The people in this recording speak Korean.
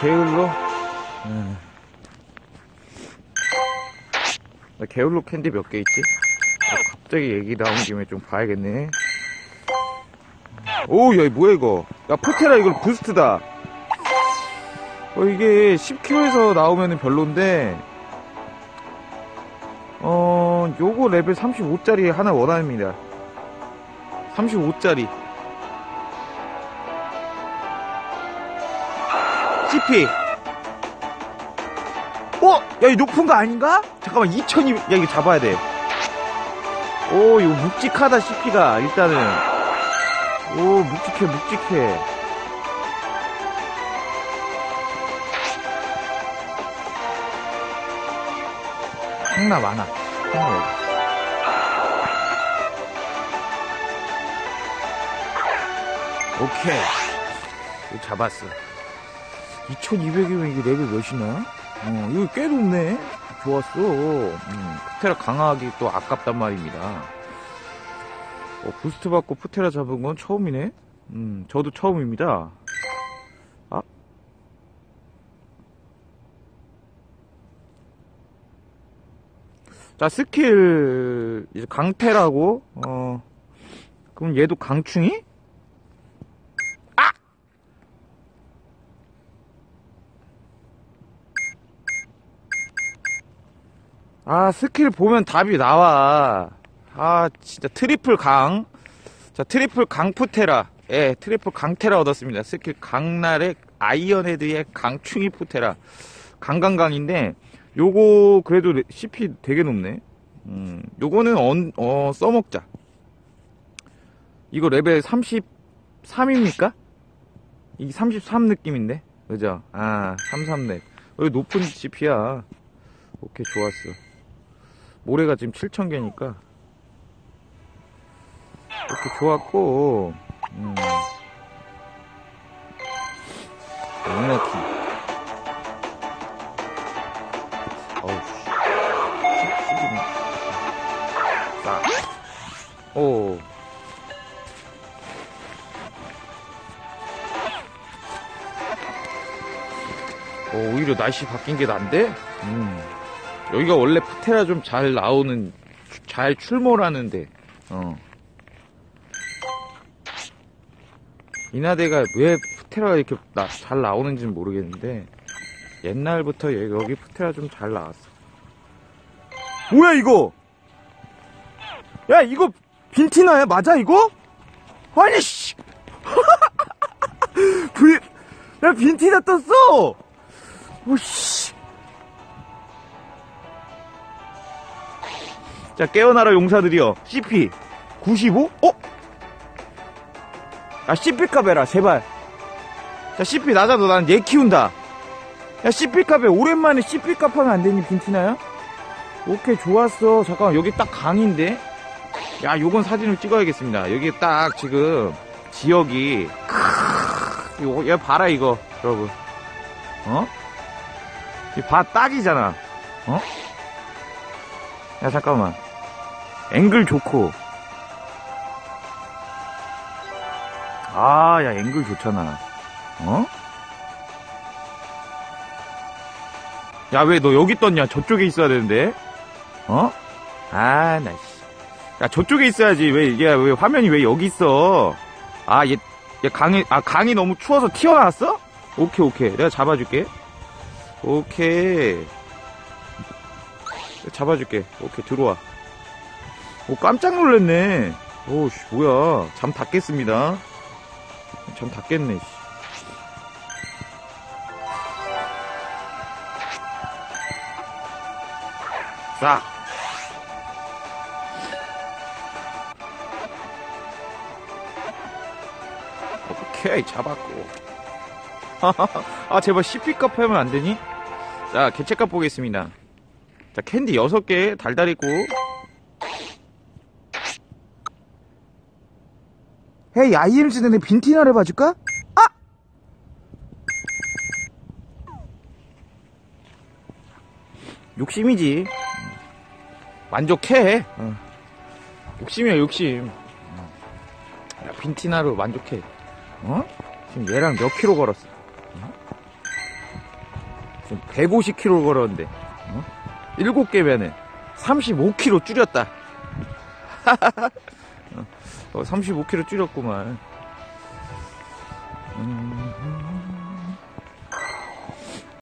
게을러? 음. 나 게을러 캔디 몇 개 있지? 아, 갑자기 얘기 나온 김에 좀 봐야겠네. 오, 야, 뭐야, 이거. 야, 포테라 이거 부스트다. 어, 이게 10kg에서 나오면 별론데, 어, 요거 레벨 35짜리 하나 원합니다. 35짜리. CP. 어? 야, 이 높은 거 아닌가? 잠깐만, 2200, 야, 이거 잡아야 돼. 오, 이거 묵직하다, CP가, 일단은. 오, 묵직해, 묵직해. 향나 많아. 향나 여기. 오케이. 잡았어. 2200이면 이게 레벨 몇이나? 어, 이거 꽤 높네. 좋았어. 음, 푸테라 강화하기 또 아깝단 말입니다. 어, 부스트 받고 푸테라 잡은 건 처음이네. 음, 저도 처음입니다. 아. 자, 스킬, 강태라고, 어, 그럼 얘도 강충이? 아, 스킬 보면 답이 나와. 아, 진짜 트리플 강. 자, 트리플 강푸테라. 예, 트리플 강테라 얻었습니다. 스킬 강날의 아이언헤드의 강충이 푸테라. 강강강인데, 요거 그래도 레- CP 되게 높네. 음, 요거는 언, 어, 써먹자. 이거 레벨 33입니까? 이 33 느낌인데? 그죠? 아, 33렙. 여기 높은 CP야. 오케이, 좋았어. 모래가 지금 7,000개니까. 이렇게 좋았고, 음. 넉넉히. 어우, 씨. 싹. 오. 어, 오히려 날씨 바뀐 게 난데? 음. 여기가 원래 푸테라 좀 잘 나오는, 잘 출몰하는데, 어. 이나대가 왜 푸테라가 이렇게 나, 잘 나오는지는 모르겠는데, 옛날부터 여기, 여기 푸테라 좀 잘 나왔어. 뭐야, 이거? 야, 이거 빈티나야? 맞아, 이거? 아니, 씨! 그, 야, 빈티나 떴어! 오씨. 자, 깨어나라 용사들이여. CP 95? 어? 야, CP 카베라, 제발. 자, CP 낮아도 난얘 키운다. 야, CP 카베, 오랜만에 CP 값 하면 안 되니, 빈티나야? 오케이, 좋았어. 잠깐만, 여기 딱 강인데? 야, 요건 사진을 찍어야겠습니다. 여기 딱 지금, 지역이, 크으, 이거, 얘 봐라, 이거, 여러분. 어? 이봐 딱이잖아. 어? 야 잠깐만. 앵글 좋고. 아, 야 앵글 좋잖아. 어? 야 왜 너 여기 떴냐? 저쪽에 있어야 되는데. 어? 아, 나 씨. 야 저쪽에 있어야지. 왜 이게 왜 화면이 왜 여기 있어? 아, 얘, 얘 강이 아 강이 너무 추워서 튀어나왔어? 오케이 오케이. 내가 잡아줄게. 오케이. 잡아줄게. 오케이, 들어와. 오, 깜짝 놀랐네. 오, 씨, 뭐야. 잠 다 깼습니다. 잠 다 깼네, 씨. 싹. 오케이, 잡았고. 아, 제발 CP값 하면 안 되니? 자, 개체값 보겠습니다. 자, 캔디 6개, 달달이고. 헤이, IMC는 내 빈티나를 봐줄까? 아! 욕심이지. 만족해. 어. 욕심이야, 욕심. 어. 야, 빈티나로 만족해. 어? 지금 얘랑 몇 킬로 걸었어? 어? 지금 150km 걸었는데, 어? 7개면은 35km 줄였다. 어, 35km 줄였구만. 음,